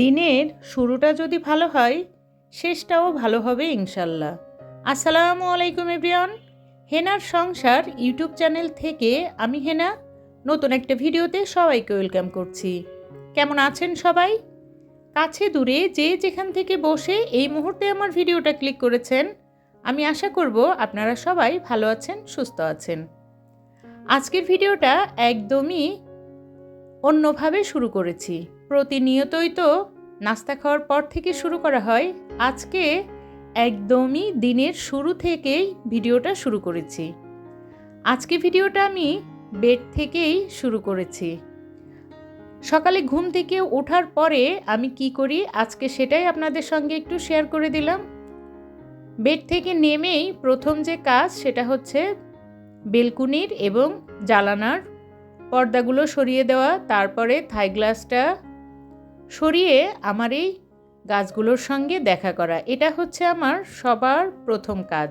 দিনের শুরুটা যদি ভালো হয়, শেষটাও ভালো হবে ইনশাল্লাহ। আসসালামু আলাইকুম এভরিওয়ান। হেনার সংসার ইউটিউব চ্যানেল থেকে আমি হেনা, নতুন একটা ভিডিওতে সবাইকে ওয়েলকাম করছি। কেমন আছেন সবাই? কাছে দূরে যে যেখান থেকে বসে এই মুহূর্তে আমার ভিডিওটা ক্লিক করেছেন, আমি আশা করব আপনারা সবাই ভালো আছেন, সুস্থ আছেন। আজকের ভিডিওটা একদমই অন্যভাবে শুরু করেছি। প্রতিনিয়তই তো নাস্তা খাওয়ার পর থেকে শুরু করা হয়। আজকে একদমই দিনের শুরু থেকেই ভিডিওটা শুরু করেছি। আজকে ভিডিওটা আমি বেড থেকেই শুরু করেছি। সকালে ঘুম থেকে ওঠার পরে আমি কি করি? আজকে সেটাই আপনাদের সঙ্গে একটু শেয়ার করে দিলাম। বেড থেকে নেমেই প্রথম যে কাজ সেটা হচ্ছে বেলকুনির এবং জ্বালানার পর্দাগুলো সরিয়ে দেওয়া, তারপরে থাই গ্লাসটা সরিয়ে আমার এই গাছগুলোর সঙ্গে দেখা করা। এটা হচ্ছে আমার সবার প্রথম কাজ।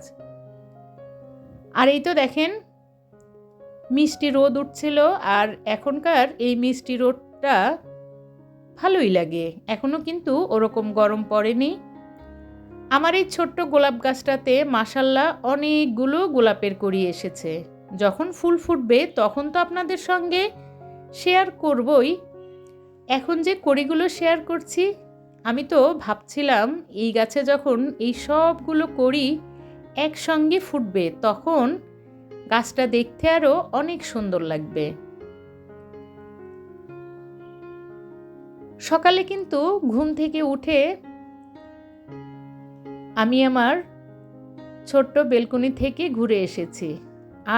আর এই তো দেখেন, মিষ্টি রোদ উঠছিল আর এখনকার এই মিষ্টি রোদটা ভালোই লাগে। এখনও কিন্তু ওরকম গরম পড়েনি। আমার এই ছোট্ট গোলাপ গাছটাতে মাসাল্লাহ অনেকগুলো গোলাপের করি এসেছে। যখন ফুল ফুটবে তখন তো আপনাদের সঙ্গে শেয়ার করবই। এখন যে কড়িগুলো শেয়ার করছি, আমি তো ভাবছিলাম এই গাছে যখন এই সবগুলো কড়ি একসঙ্গে ফুটবে, তখন গাছটা দেখতে আরও অনেক সুন্দর লাগবে। সকালে কিন্তু ঘুম থেকে উঠে আমি আমার ছোট্ট বেলকনি থেকে ঘুরে এসেছি।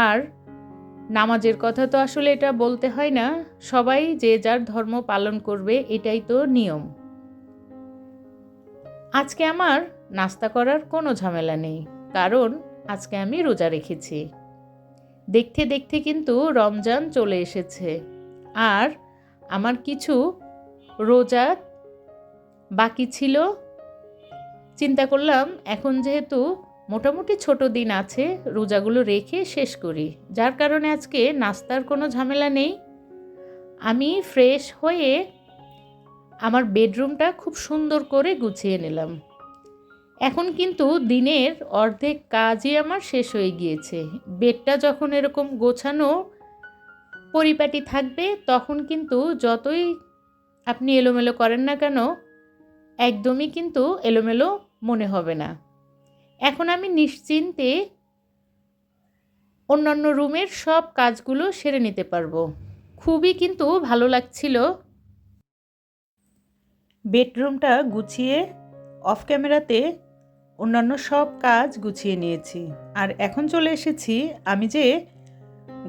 আর নামাজের কথা তো আসলে এটা বলতে হয় না। সবাই যে যার ধর্ম পালন করবে, এটাই তো নিয়ম। আজকে আমার নাস্তা করার কোনো ঝামেলা নেই, কারণ আজকে আমি রোজা রেখেছি। দেখতে দেখতে কিন্তু রমজান চলে এসেছে। আর আমার কিছু রোজা বাকি ছিল, চিন্তা করলাম এখন যেহেতু মোটামুটি ছোট দিন আছে, রোজাগুলো রেখে শেষ করি। যার কারণে আজকে নাস্তার কোনো ঝামেলা নেই। আমি ফ্রেশ হয়ে আমার বেডরুমটা খুব সুন্দর করে গুছিয়ে নিলাম। এখন কিন্তু দিনের অর্ধেক কাজই আমার শেষ হয়ে গিয়েছে। বেডটা যখন এরকম গোছানো পরিপাটি থাকবে, তখন কিন্তু যতই আপনি এলোমেলো করেন না কেন, একদমই কিন্তু এলোমেলো মনে হবে না। এখন আমি নিশ্চিন্তে অন্যান্য রুমের সব কাজগুলো সেরে নিতে পারব। খুবই কিন্তু ভালো লাগছিল। বেডরুমটা গুছিয়ে, অফ ক্যামেরাতে অন্যান্য সব কাজ গুছিয়ে নিয়েছি। আর এখন চলে এসেছি আমি যে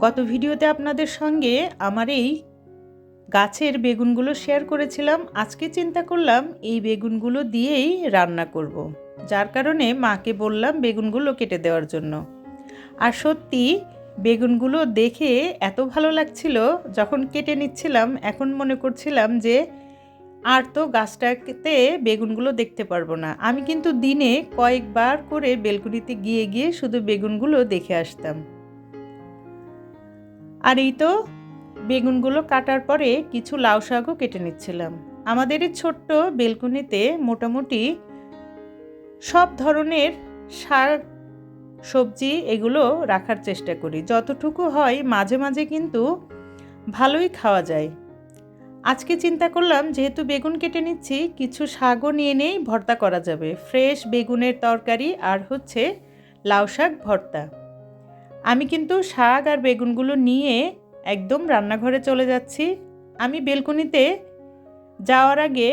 গত ভিডিওতে আপনাদের সঙ্গে আমার এই গাছের বেগুনগুলো শেয়ার করেছিলাম, আজকে চিন্তা করলাম এই বেগুনগুলো দিয়েই রান্না করব। যার কারণে মাকে বললাম বেগুনগুলো কেটে দেওয়ার জন্য। আর সত্যি, বেগুনগুলো দেখে এত ভালো লাগছিল, যখন কেটে নিচ্ছিলাম, এখন মনে করছিলাম যে আর তো গাছটাতে বেগুনগুলো দেখতে পারব না। আমি কিন্তু দিনে কয়েকবার করে বেলকুনিতে গিয়ে গিয়ে শুধু বেগুনগুলো দেখে আসতাম। আর এই তো বেগুনগুলো কাটার পরে কিছু লাউ শাকও কেটে নিচ্ছিলাম। আমাদের এই ছোট্ট বেলকুনিতে মোটামুটি সব ধরনের শাক সবজি এগুলো রাখার চেষ্টা করি। যতটুকু হয় মাঝে মাঝে কিন্তু ভালোই খাওয়া যায়। আজকে চিন্তা করলাম, যেহেতু বেগুন কেটে নিচ্ছি, কিছু শাকও নিয়ে নেই, ভর্তা করা যাবে। ফ্রেশ বেগুনের তরকারি আর হচ্ছে লাউ শাক ভর্তা। আমি কিন্তু শাক আর বেগুনগুলো নিয়ে একদম রান্নাঘরে চলে যাচ্ছি। আমি বেলকুনিতে যাওয়ার আগে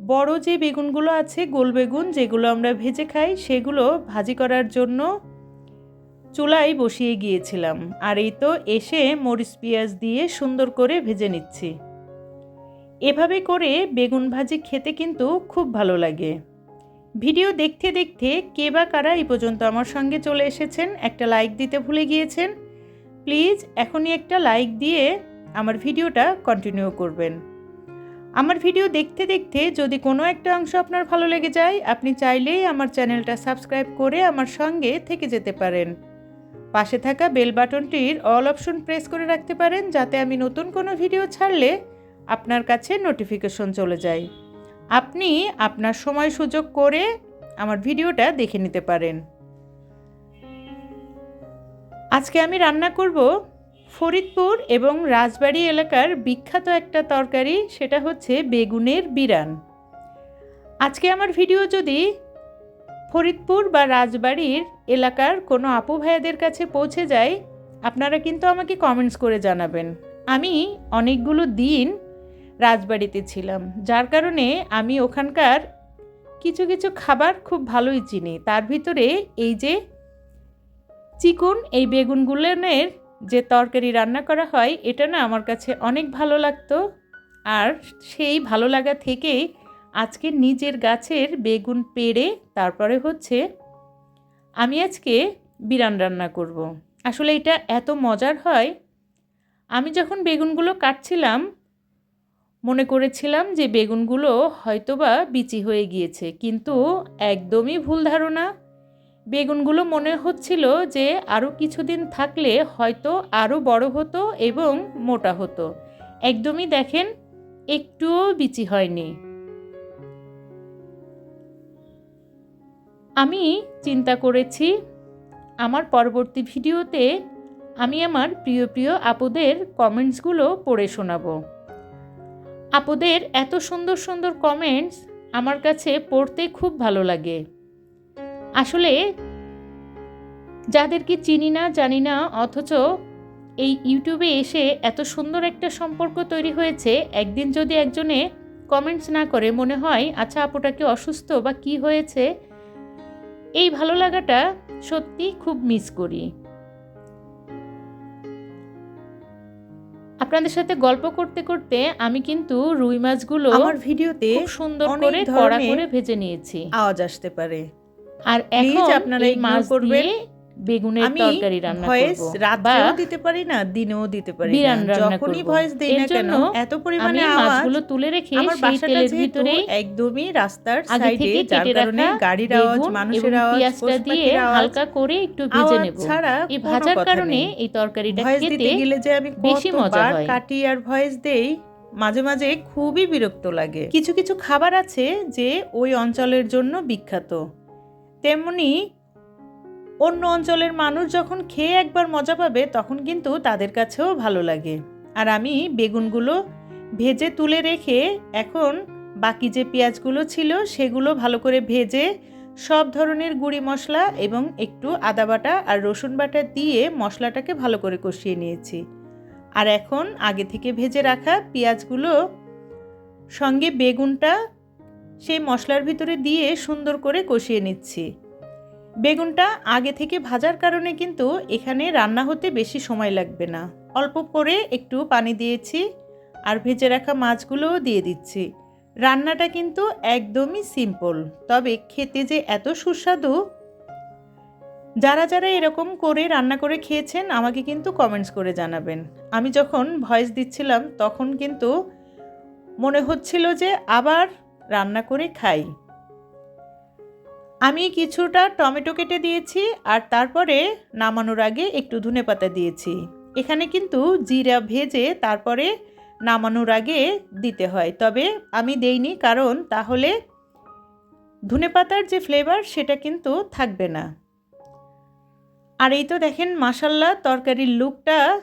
বড় যে বেগুনগুলো আছে, গোল বেগুন, যেগুলো আমরা ভেজে খাই, সেগুলো ভাজি করার জন্য চুলায় বসিয়ে গিয়েছিলাম। আর এই তো এসে মরিচ পেঁয়াজ দিয়ে সুন্দর করে ভেজে নিচ্ছি। এভাবে করে বেগুন ভাজি খেতে কিন্তু খুব ভালো লাগে। ভিডিও দেখতে দেখতে কে বা কারা এই পর্যন্ত আমার সঙ্গে চলে এসেছেন, একটা লাইক দিতে ভুলে গিয়েছেন প্লিজ এখনই একটা লাইক দিয়ে আমার ভিডিওটা কন্টিনিউ করবেন। আমার ভিডিও দেখতে দেখতে যদি কোনো একটা অংশ আপনার ভালো লেগে যায়, আপনি চাইলেই আমার চ্যানেলটা সাবস্ক্রাইব করে আমার সঙ্গে থেকে যেতে পারেন। পাশে থাকা বেল বাটনটির অল অপশন প্রেস করে রাখতে পারেন যাতে আমি নতুন কোনো ভিডিও ছাড়লে আপনার কাছে নোটিফিকেশন চলে যায়। আপনি আপনার সময় সুযোগ করে আমার ভিডিওটা দেখে নিতে পারেন। আজকে আমি রান্না করব ফরিদপুর এবং রাজবাড়ি এলাকার বিখ্যাত একটা তরকারি, সেটা হচ্ছে বেগুনের বিরান। আজকে আমার ভিডিও যদি ফরিদপুর বা রাজবাড়ির এলাকার কোনো আপু ভাইয়াদের কাছে পৌঁছে যায়, আপনারা কিন্তু আমাকে কমেন্টস করে জানাবেন। আমি অনেকগুলো দিন রাজবাড়িতে ছিলাম, যার কারণে আমি ওখানকার কিছু কিছু খাবার খুব ভালোই চিনি। তার ভিতরে এই যে চিকুন, এই বেগুনগুলোনের যে তরকারি রান্না করা হয়, এটা না আমার কাছে অনেক ভালো লাগতো। আর সেই ভালো লাগা থেকেই আজকে নিজের গাছের বেগুন পেড়ে তারপরে হচ্ছে আমি আজকে বিরান রান্না করব। আসলে এটা এত মজার হয়। আমি যখন বেগুনগুলো কাটছিলাম, মনে করেছিলাম যে বেগুনগুলো হয়তোবা বিচি হয়ে গিয়েছে, কিন্তু একদমই ভুল ধারণা। বেগুনগুলো মনে হচ্ছিল যে আরও কিছুদিন থাকলে হয়তো আরও বড় হতো এবং মোটা হতো। একদমই দেখেন, একটুও বিচি হয়নি। আমি চিন্তা করেছি, আমার পরবর্তী ভিডিওতে আমি আমার প্রিয় প্রিয় আপুদের কমেন্টসগুলো পড়ে শোনাবো। আপুদের এত সুন্দর সুন্দর কমেন্টস আমার কাছে পড়তে খুব ভালো লাগে। আসলে যাদেরকে চিনি না জানি না অথচ এই ইউটিউবে এসে এত সুন্দর একটা সম্পর্ক তৈরি হয়েছে একদিন যদি একজনে কমেন্টস না করে মনে হয় আচ্ছা আপুটাকে অসুস্থ বা কি হয়েছে? এই ভালো লাগাটা সত্যি খুব মিস করি। আপনাদের সাথে গল্প করতে করতে আমি কিন্তু রুই মাছগুলো আমার ভিডিওতে খুব সুন্দর করে কড়া করে ভেজে নিয়েছি। আওয়াজ আসতে পারে। আর এখন আপনারা এই মাছ করবেন। বেগুনের তরকারি রান্না ভয়েস বা দিতে পারি না দিনেও দিতে পারি না। যখনই ভয়েস দেই না কেন এত পরিমাণে আওয়াজ মাছগুলো তুলে রেখে আমার সেই তেলের ভিতরে একদমই রাস্তার সাইডে যার কারণে গাড়ির আওয়াজ মানুষের আওয়াজ পেঁয়াজটা দিয়ে হালকা করে একটু ভেজে নেব। ছাড়া এই ভাজার কারণে এই তরকারিটা খেতে গেলে যে আমি বেশি মজা হয়। কাটি আর ভয়েস দেই মাঝে মাঝে খুবই বিরক্ত লাগে। কিছু কিছু খাবার আছে যে ওই অঞ্চলের জন্য বিখ্যাত। তেমনি অন্য অঞ্চলের মানুষ যখন খেয়ে একবার মজা পাবে, তখন কিন্তু তাদের কাছেও ভালো লাগে। আর আমি বেগুনগুলো ভেজে তুলে রেখে এখন বাকি যে পেঁয়াজগুলো ছিল, সেগুলো ভালো করে ভেজে সব ধরনের গুঁড়ি মশলা এবং একটু আদা বাটা আর রসুন বাটা দিয়ে মশলাটাকে ভালো করে কষিয়ে নিয়েছি। আর এখন আগে থেকে ভেজে রাখা পেঁয়াজগুলো সঙ্গে বেগুনটা সেই মশলার ভিতরে দিয়ে সুন্দর করে কষিয়ে নিচ্ছি। বেগুনটা আগে থেকে ভাজার কারণে কিন্তু এখানে রান্না হতে বেশি সময় লাগবে না। অল্প করে একটু পানি দিয়েছি আর ভেজে রাখা মাছগুলোও দিয়ে দিচ্ছি। রান্নাটা কিন্তু একদমই সিম্পল, তবে খেতে যে এত সুস্বাদু! যারা যারা এরকম করে রান্না করে খেয়েছেন, আমাকে কিন্তু কমেন্টস করে জানাবেন। আমি যখন ভয়েস দিচ্ছিলাম, তখন কিন্তু মনে হচ্ছিল যে আবার রান্না করে খাই। আমি কিছুটা টমেটো কেটে দিয়েছি আর তারপরে নামানোর আগে একটু ধনে পাতা দিয়েছি। এখানে কিন্তু জিরা ভেজে তারপরে নামানোর আগে দিতে হয়। তবে আমি দেইনি কারণ তাহলে ধনে পাতার যে ফ্লেভার সেটা কিন্তু থাকবে না। আর এই তো দেখেন মাসাল্লা তরকারির লুকটা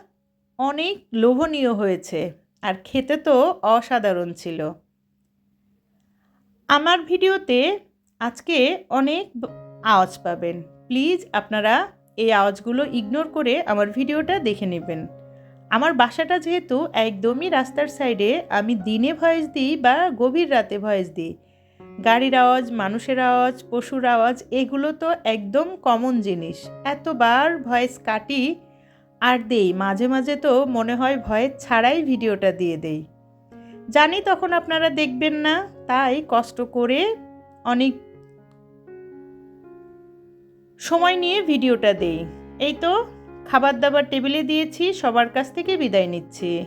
অনেক লোভনীয় হয়েছে। আর খেতে তো অসাধারণ ছিল। আমার ভিডিওতে আজকে অনেক আওয়াজ পাবেন। প্লিজ আপনারা এই আওয়াজগুলো ইগনোর করে আমার ভিডিওটা দেখে নেবেন। আমার বাসাটা যেহেতু একদমই রাস্তার সাইডে আমি দিনে ভয়েস দিই বা গভীর রাতে ভয়েস দিই। গাড়ির আওয়াজ, মানুষের আওয়াজ, পশুর আওয়াজ, এগুলো তো একদম কমন জিনিস। এতবার ভয়েস কাটি আর দেই। মাঝে মাঝে তো মনে হয় ভয়েস ছাড়াই ভিডিওটা দিয়ে দেই। জানি তখন আপনারা দেখবেন না, তাই কষ্ট করে অনেক সময় নিয়ে ভিডিওটা দেই। এই তো, খাবার দাবার টেবিলে দিয়েছি, সবার কাছ থেকে বিদায় নিচ্ছি।